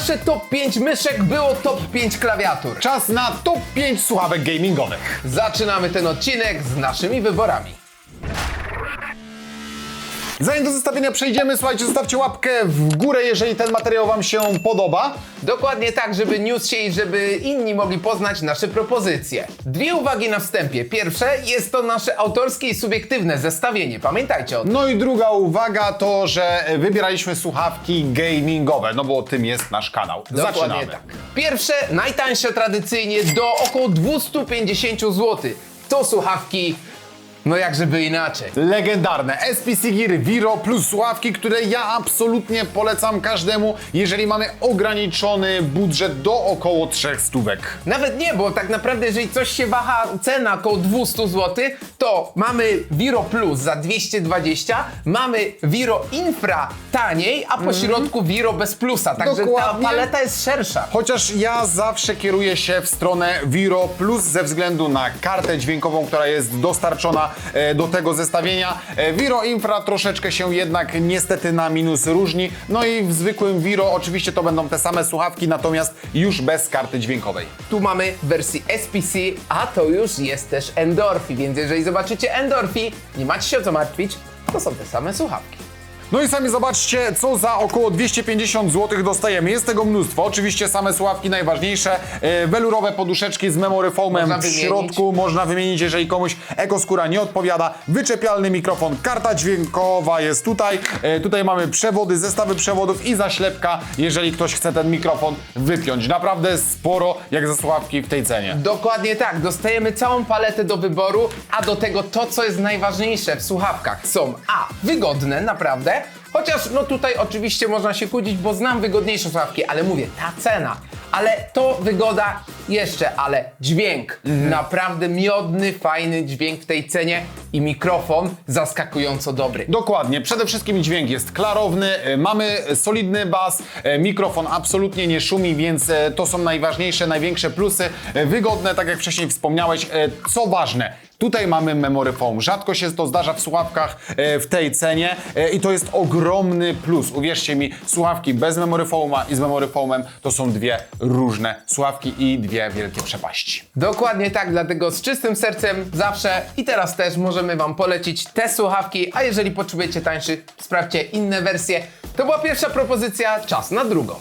nasze top 5 myszek było top 5 klawiatur. Czas na top 5 słuchawek gamingowych. Zaczynamy ten odcinek z naszymi wyborami. Zanim do zestawienia przejdziemy, słuchajcie, zostawcie łapkę w górę, jeżeli ten materiał Wam się podoba. Dokładnie tak, żeby news się i żeby inni mogli poznać nasze propozycje. Dwie uwagi na wstępie. Pierwsze jest to nasze autorskie i subiektywne zestawienie. Pamiętajcie o tym. No i druga uwaga to, że wybieraliśmy słuchawki gamingowe, no bo tym jest nasz kanał. Dokładnie Zaczynamy. tak. Pierwsze, najtańsze tradycyjnie do około 250 zł. To słuchawki, no jak żeby inaczej. Legendarne SPC Gear Viro plus słuchawki, które ja absolutnie polecam każdemu, jeżeli mamy ograniczony budżet do około 300 stówek. Nawet nie, bo tak naprawdę jeżeli coś się waha cena około 200 zł, to mamy Viro Plus za 220, mamy Viro Infra taniej, a po środku Viro bez plusa, także Dokładnie. ta paleta jest szersza. Chociaż ja zawsze kieruję się w stronę Viro Plus ze względu na kartę dźwiękową, która jest dostarczona do tego zestawienia. E, Viro Infra troszeczkę się jednak niestety na minus różni. No i w zwykłym Viro oczywiście to będą te same słuchawki, natomiast już bez karty dźwiękowej. Tu mamy w wersji SPC, a to już jest też Endorphi, więc jeżeli zobaczycie Endorphi, nie macie się o co martwić, to są te same słuchawki. No i sami zobaczcie, co za około 250 zł dostajemy. Jest tego mnóstwo. Oczywiście same słuchawki najważniejsze. E, welurowe poduszeczki z memory foamem Można w wymienić. środku. Można wymienić, jeżeli komuś ekoskóra nie odpowiada. Wyczepialny mikrofon, karta dźwiękowa jest tutaj. E, tutaj mamy przewody, zestawy przewodów i zaślepka, jeżeli ktoś chce ten mikrofon wypiąć. Naprawdę sporo, jak za słuchawki w tej cenie. Dokładnie tak, dostajemy całą paletę do wyboru, a do tego to, co jest najważniejsze w słuchawkach, są a. wygodne, naprawdę, back chociaż no tutaj oczywiście można się kłócić, bo znam wygodniejsze słuchawki, ale mówię, ta cena, ale to wygoda jeszcze, ale dźwięk, naprawdę miodny, fajny dźwięk w tej cenie i mikrofon zaskakująco dobry. Dokładnie, przede wszystkim dźwięk jest klarowny, e, mamy solidny bas, e, mikrofon absolutnie nie szumi, więc e, to są najważniejsze, największe plusy. E, Wygodne, tak jak wcześniej wspomniałeś, e, co ważne. Tutaj mamy memory foam. Rzadko się to zdarza w słuchawkach e, w tej cenie e, i to jest ogromny plus. Uwierzcie mi, słuchawki bez memory foama i z memory foamem to są dwie różne słuchawki i dwie wielkie przepaści. Dokładnie tak, dlatego z czystym sercem zawsze i teraz też możemy Wam polecić te słuchawki, a jeżeli potrzebujecie tańszych, sprawdźcie inne wersje. To była pierwsza propozycja, czas na drugą.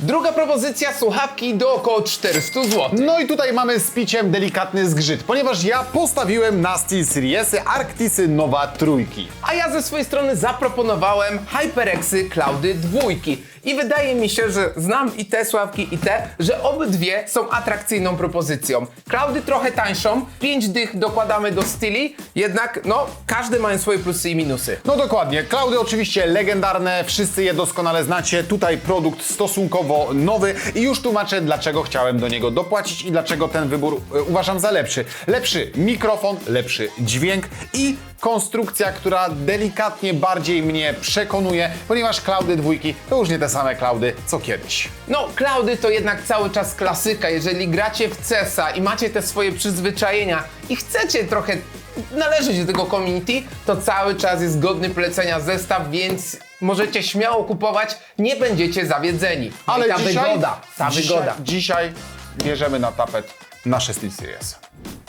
Druga propozycja, słuchawki do około 400 zł. No i tutaj mamy z piciem delikatny zgrzyt, ponieważ ja postawiłem na SteelSeriesy Arctisy Nowa Trójki. A ja ze swojej strony zaproponowałem HyperXy Cloudy dwójki. I wydaje mi się, że znam i te słuchawki i te, że obydwie są atrakcyjną propozycją. Cloudy trochę tańszą, 5 dych dokładamy do styli, jednak no, każdy mają swoje plusy i minusy. No dokładnie, Klaudy oczywiście legendarne, wszyscy je doskonale znacie. Tutaj produkt stosunkowo nowy i już tłumaczę, dlaczego chciałem do niego dopłacić i dlaczego ten wybór e, uważam za lepszy. Lepszy mikrofon, lepszy dźwięk i konstrukcja, która delikatnie bardziej mnie przekonuje, ponieważ Klaudy dwójki to już nie te same Klaudy co kiedyś. No, cloudy to jednak cały czas klasyka. Jeżeli gracie w CESa i macie te swoje przyzwyczajenia i chcecie trochę należeć do tego community, to cały czas jest godny polecenia zestaw, więc możecie śmiało kupować, nie będziecie zawiedzeni. No Ale I ta dzisiaj, wygoda, ta dzisiaj, wygoda. dzisiaj bierzemy na tapet nasze SteelSeries.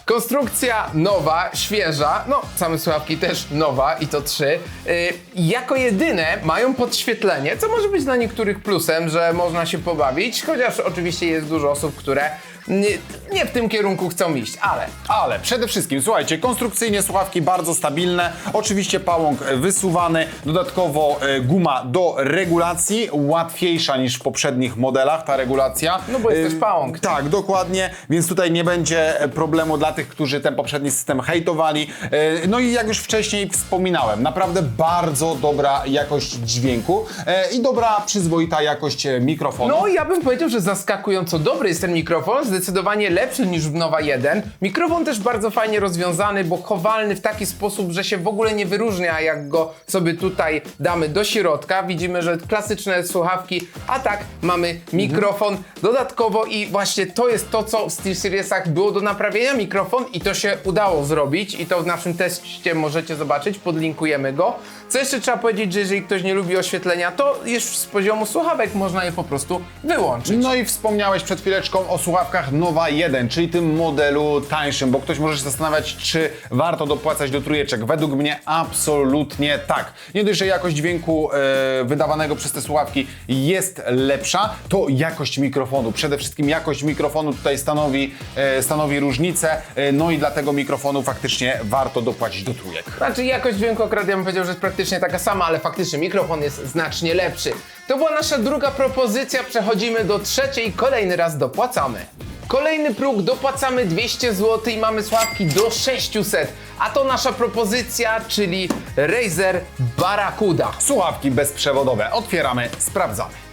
Konstrukcja nowa, świeża, no same słuchawki też nowa i to trzy. Yy, jako jedyne mają podświetlenie, co może być dla niektórych plusem, że można się pobawić, chociaż oczywiście jest dużo osób, które nie, nie w tym kierunku chcą iść, ale Ale przede wszystkim, słuchajcie, konstrukcyjnie słuchawki bardzo stabilne, oczywiście pałąk e, wysuwany, dodatkowo e, guma do regulacji, łatwiejsza niż w poprzednich modelach ta regulacja. No bo jest E, też pałąk. Tak, dokładnie, więc tutaj nie będzie e, problemu dla tych, którzy ten poprzedni system hejtowali. E, No i jak już wcześniej wspominałem, naprawdę bardzo dobra jakość dźwięku e, i dobra, przyzwoita jakość e, mikrofonu. no ja bym powiedział, że zaskakująco dobry jest ten mikrofon, zdecydowanie lepszy niż w Nowa 1. Mikrofon też bardzo fajnie rozwiązany, bo chowalny w taki sposób, że się w ogóle nie wyróżnia, jak go sobie tutaj damy do środka. Widzimy, że klasyczne słuchawki, a tak mamy mikrofon dodatkowo i właśnie to jest to, co w SteelSeriesach było do naprawienia mikrofon i to się udało zrobić i to w naszym teście możecie zobaczyć, podlinkujemy go. Co jeszcze trzeba powiedzieć, że jeżeli ktoś nie lubi oświetlenia, to już z poziomu słuchawek można je po prostu wyłączyć. No i wspomniałeś przed chwileczką o słuchawkach Nowa 1, czyli tym modelu tańszym, bo ktoś może się zastanawiać, czy warto dopłacać do trójeczek. Według mnie absolutnie tak. Nie dość, że jakość dźwięku e, wydawanego przez te słuchawki jest lepsza, to jakość mikrofonu, przede wszystkim jakość mikrofonu tutaj stanowi, e, stanowi różnicę, e, no i dlatego mikrofonu faktycznie warto dopłacić do trójek. Znaczy jakość dźwięku akurat ja bym powiedział, że jest praktycznie taka sama, ale faktycznie mikrofon jest znacznie lepszy. To była nasza druga propozycja, przechodzimy do trzeciej, kolejny raz dopłacamy. Kolejny próg, dopłacamy 200 zł i mamy sławki do 600, a to nasza propozycja, czyli Razer Barracuda. Słuchawki bezprzewodowe. Otwieramy, sprawdzamy.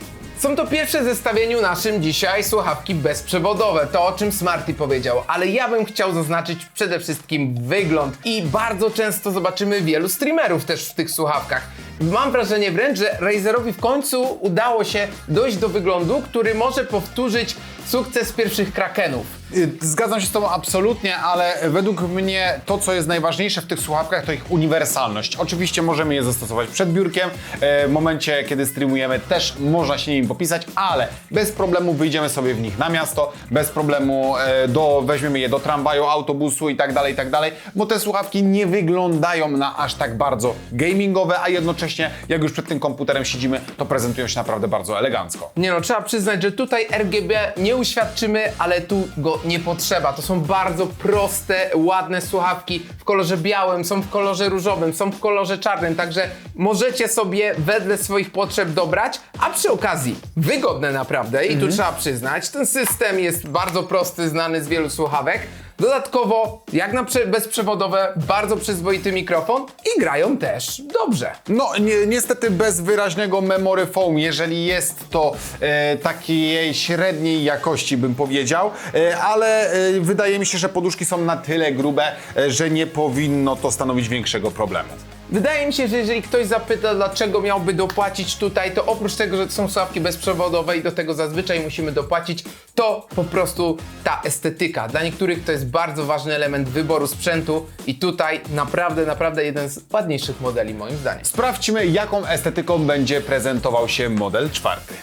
Są to pierwsze w zestawieniu naszym dzisiaj słuchawki bezprzewodowe, to o czym Smarty powiedział, ale ja bym chciał zaznaczyć przede wszystkim wygląd i bardzo często zobaczymy wielu streamerów też w tych słuchawkach. Mam wrażenie wręcz, że Razerowi w końcu udało się dojść do wyglądu, który może powtórzyć sukces pierwszych Krakenów. Y, Zgadzam się z Tobą absolutnie, ale według mnie to, co jest najważniejsze w tych słuchawkach, to ich uniwersalność. Oczywiście możemy je zastosować przed biurkiem, e, w momencie, kiedy streamujemy też można się nimi popisać, ale bez problemu wyjdziemy sobie w nich na miasto, bez problemu e, do, weźmiemy je do tramwaju, autobusu i tak dalej, i tak dalej, bo te słuchawki nie wyglądają na aż tak bardzo gamingowe, a jednocześnie jak już przed tym komputerem siedzimy, to prezentują się naprawdę bardzo elegancko. Nie no, trzeba przyznać, że tutaj RGB nie uświadczymy, ale tu go nie potrzeba. To są bardzo proste, ładne słuchawki w kolorze białym, są w kolorze różowym, są w kolorze czarnym, także możecie sobie wedle swoich potrzeb dobrać, a przy okazji wygodne naprawdę i tu trzeba przyznać, ten system jest bardzo prosty, znany z wielu słuchawek. Dodatkowo, jak na prze- bezprzewodowe, bardzo przyzwoity mikrofon i grają też dobrze. No, ni- niestety bez wyraźnego memory foam, jeżeli jest to e, takiej średniej jakości, bym powiedział, e, ale e, wydaje mi się, że poduszki są na tyle grube, e, że nie powinno to stanowić większego problemu. Wydaje mi się, że jeżeli ktoś zapyta, dlaczego miałby dopłacić tutaj, to oprócz tego, że to są słuchawki bezprzewodowe i do tego zazwyczaj musimy dopłacić, to po prostu ta estetyka. Dla niektórych to jest bardzo ważny element wyboru sprzętu i tutaj naprawdę, naprawdę jeden z ładniejszych modeli moim zdaniem. Sprawdźmy, jaką estetyką będzie prezentował się model czwarty.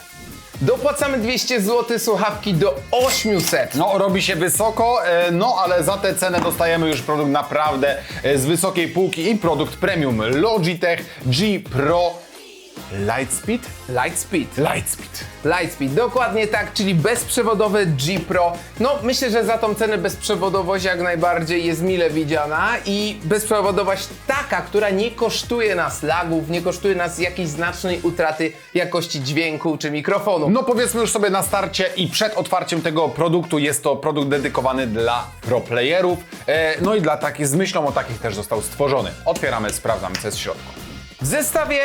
Dopłacamy 200 zł, słuchawki do 800. No, robi się wysoko, e, no ale za tę cenę dostajemy już produkt naprawdę e, z wysokiej półki i produkt premium Logitech G Pro Lightspeed? Lightspeed. Lightspeed. Lightspeed, dokładnie tak, czyli bezprzewodowe G Pro. No, myślę, że za tą cenę bezprzewodowość jak najbardziej jest mile widziana i bezprzewodowość taka, która nie kosztuje nas lagów, nie kosztuje nas jakiejś znacznej utraty jakości dźwięku czy mikrofonu. No powiedzmy już sobie na starcie i przed otwarciem tego produktu jest to produkt dedykowany dla pro playerów, e, no i dla takich, z myślą o takich też został stworzony. Otwieramy, sprawdzamy co jest w środku. W zestawie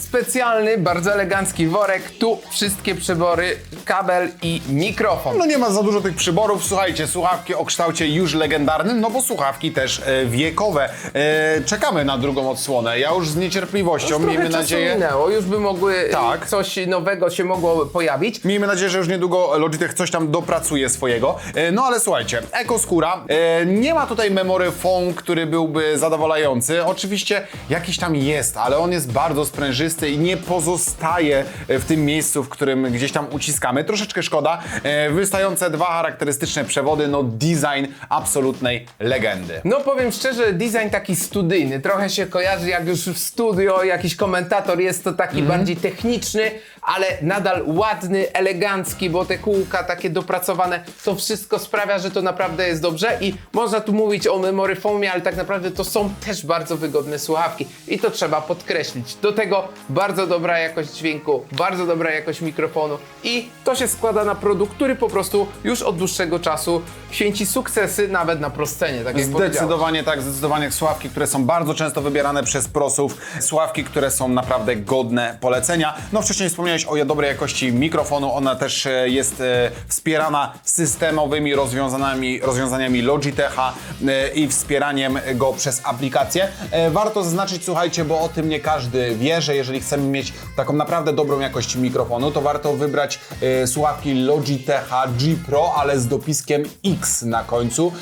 specjalny, bardzo elegancki worek, tu wszystkie przybory, kabel i mikrofon. No nie ma za dużo tych przyborów, słuchajcie, słuchawki o kształcie już legendarnym, no bo słuchawki też e, wiekowe. E, czekamy na drugą odsłonę, ja już z niecierpliwością, Trochę miejmy czasu nadzieję... minęło, już by mogły Tak. coś nowego się mogło pojawić. Miejmy nadzieję, że już niedługo Logitech coś tam dopracuje swojego. E, No ale słuchajcie, ekoskóra. E, Nie ma tutaj memory foam, który byłby zadowalający. Oczywiście jakiś tam jest, ale on jest bardzo sprężysty i nie pozostaje w tym miejscu, w którym gdzieś tam uciskamy. Troszeczkę szkoda. E, Wystające dwa charakterystyczne przewody, no design absolutnej legendy. No powiem szczerze, design taki studyjny. Trochę się kojarzy jak już w studio jakiś komentator jest to taki bardziej techniczny, ale nadal ładny, elegancki, bo te kółka takie dopracowane, to wszystko sprawia, że to naprawdę jest dobrze i można tu mówić o memory foamie, ale tak naprawdę to są też bardzo wygodne słuchawki i to trzeba podkreślić. Do tego bardzo dobra jakość dźwięku, bardzo dobra jakość mikrofonu i to się składa na produkt, który po prostu już od dłuższego czasu święci sukcesy nawet na proscenie, tak. Zdecydowanie tak, zdecydowanie słuchawki, które są bardzo często wybierane przez prosów, słuchawki, które są naprawdę godne polecenia. No wcześniej wspomniałeś wspomniałeś o dobrej jakości mikrofonu, ona też e, jest e, wspierana systemowymi rozwiązaniami, rozwiązaniami Logitecha e, i wspieraniem go przez aplikację. Warto zaznaczyć, słuchajcie, bo o tym nie każdy wie, że jeżeli chcemy mieć taką naprawdę dobrą jakość mikrofonu, to warto wybrać słuchawki Logitecha G Pro, ale z dopiskiem X na końcu,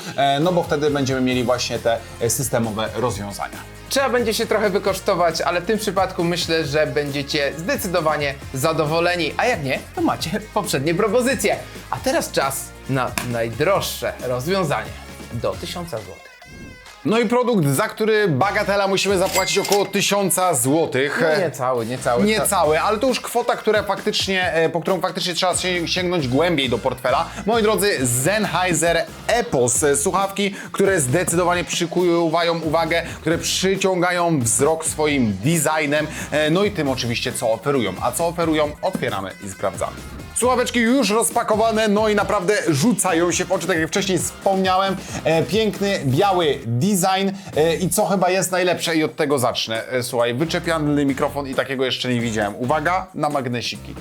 no bo wtedy będziemy mieli właśnie te systemowe rozwiązania. Trzeba będzie się trochę wykosztować, ale w tym przypadku myślę, że będziecie zdecydowanie zadowoleni. A jak nie, to macie poprzednie propozycje. A teraz czas na najdroższe rozwiązanie. Do 1000 zł. No i produkt, za który bagatela musimy zapłacić około 1000 złotych. No nie cały, nie cały. Nie cały, ale to już kwota, która faktycznie, e, po którą faktycznie trzeba się- sięgnąć głębiej do portfela. Moi drodzy, Sennheiser Epos, e, słuchawki, które zdecydowanie przykuwają uwagę, które przyciągają wzrok swoim designem, e, no i tym oczywiście, co oferują. A co oferują, otwieramy i sprawdzamy. Słuchaweczki już rozpakowane, no i naprawdę rzucają się w oczy, tak jak wcześniej wspomniałem. E, piękny, biały design e, i co chyba jest najlepsze i od tego zacznę. E, słuchaj, wyczepiany mikrofon i takiego jeszcze nie widziałem. Uwaga na magnesiki.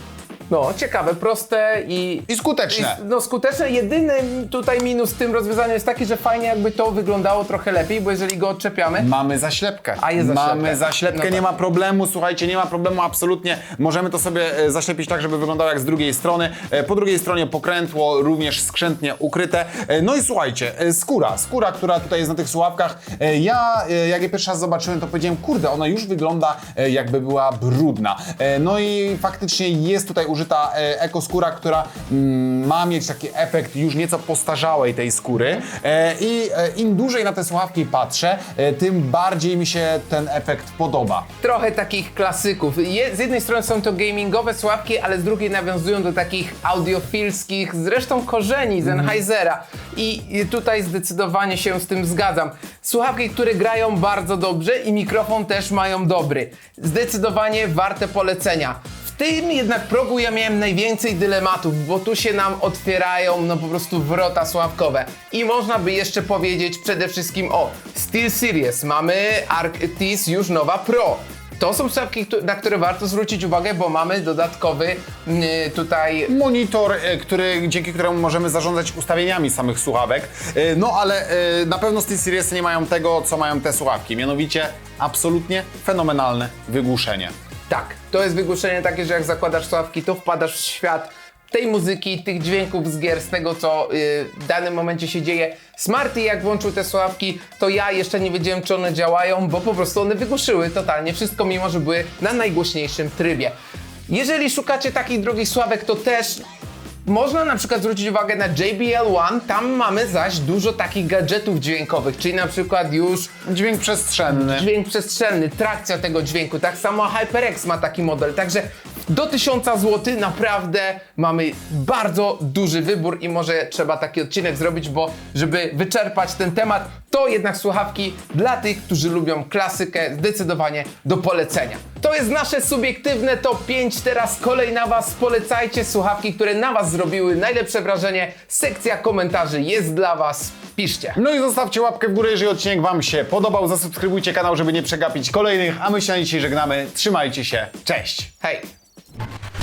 No, ciekawe, proste i... I skuteczne. i- No skuteczne. Jedyny tutaj minus w tym rozwiązaniu jest taki, że fajnie jakby to wyglądało trochę lepiej, bo jeżeli go odczepiamy, Mamy zaślepkę. A, jest zaślepka. Mamy zaślepkę, No tak. nie ma problemu, słuchajcie, nie ma problemu absolutnie. Możemy to sobie e, zaślepić tak, żeby wyglądało jak z drugiej strony. E, Po drugiej stronie pokrętło, również skrzętnie ukryte. E, No i słuchajcie, skóra, skóra, która tutaj jest na tych słuchawkach. Ja, jak je pierwszy raz zobaczyłem, to powiedziałem, kurde, ona już wygląda jakby była brudna. No i faktycznie jest tutaj użyta e, ekoskóra, która mm, ma mieć taki efekt już nieco postarzałej tej skóry. E, I e, im dłużej na te słuchawki patrzę, tym bardziej mi się ten efekt podoba. trochę takich klasyków. Je, z jednej strony są to gamingowe sławki, ale z drugiej nawiązują do takich audiofilskich, zresztą korzeni Sennheisera. I, I tutaj zdecydowanie się z tym zgadzam. Słuchawki, które grają bardzo dobrze i mikrofon też mają dobry. Zdecydowanie warte polecenia. Tym jednak progu ja miałem najwięcej dylematów, bo tu się nam otwierają no po prostu wrota sławkowe. I można by jeszcze powiedzieć przede wszystkim o Steel Series. Mamy Arctis już nowa Pro. To są któ- na które warto zwrócić uwagę, bo mamy dodatkowy mm, tutaj Monitor, e, który, dzięki któremu możemy zarządzać ustawieniami samych słuchawek. E, No ale e, na pewno SteelSeriesy nie mają tego, co mają te słuchawki. Mianowicie absolutnie fenomenalne wygłuszenie. Tak, to jest wygłuszenie takie, że jak zakładasz słuchawki, to wpadasz w świat tej muzyki, tych dźwięków z gier, z tego co y, w danym momencie się dzieje. Smarty jak włączył te słuchawki, to ja jeszcze nie wiedziałem czy one działają, bo po prostu one wygłuszyły totalnie wszystko, mimo że były na najgłośniejszym trybie. Jeżeli szukacie takich drogich sławek, to też można na przykład zwrócić uwagę na JBL One, tam mamy zaś dużo takich gadżetów dźwiękowych, czyli na przykład już Dźwięk przestrzenny. dźwięk przestrzenny, trakcja tego dźwięku. Tak samo HyperX ma taki model. Także do 1000 zł naprawdę mamy bardzo duży wybór i może trzeba taki odcinek zrobić, bo żeby wyczerpać ten temat, to jednak słuchawki dla tych, którzy lubią klasykę, zdecydowanie do polecenia. To jest nasze subiektywne top 5. Teraz kolej na Was. Polecajcie słuchawki, które na Was zrobiły najlepsze wrażenie. Sekcja komentarzy jest dla Was. Piszcie. No i zostawcie łapkę w górę, jeżeli odcinek Wam się podobał. Zasubskrybujcie kanał, żeby nie przegapić kolejnych. A my się na dzisiaj żegnamy. Trzymajcie się. Cześć! Hej! Thank you.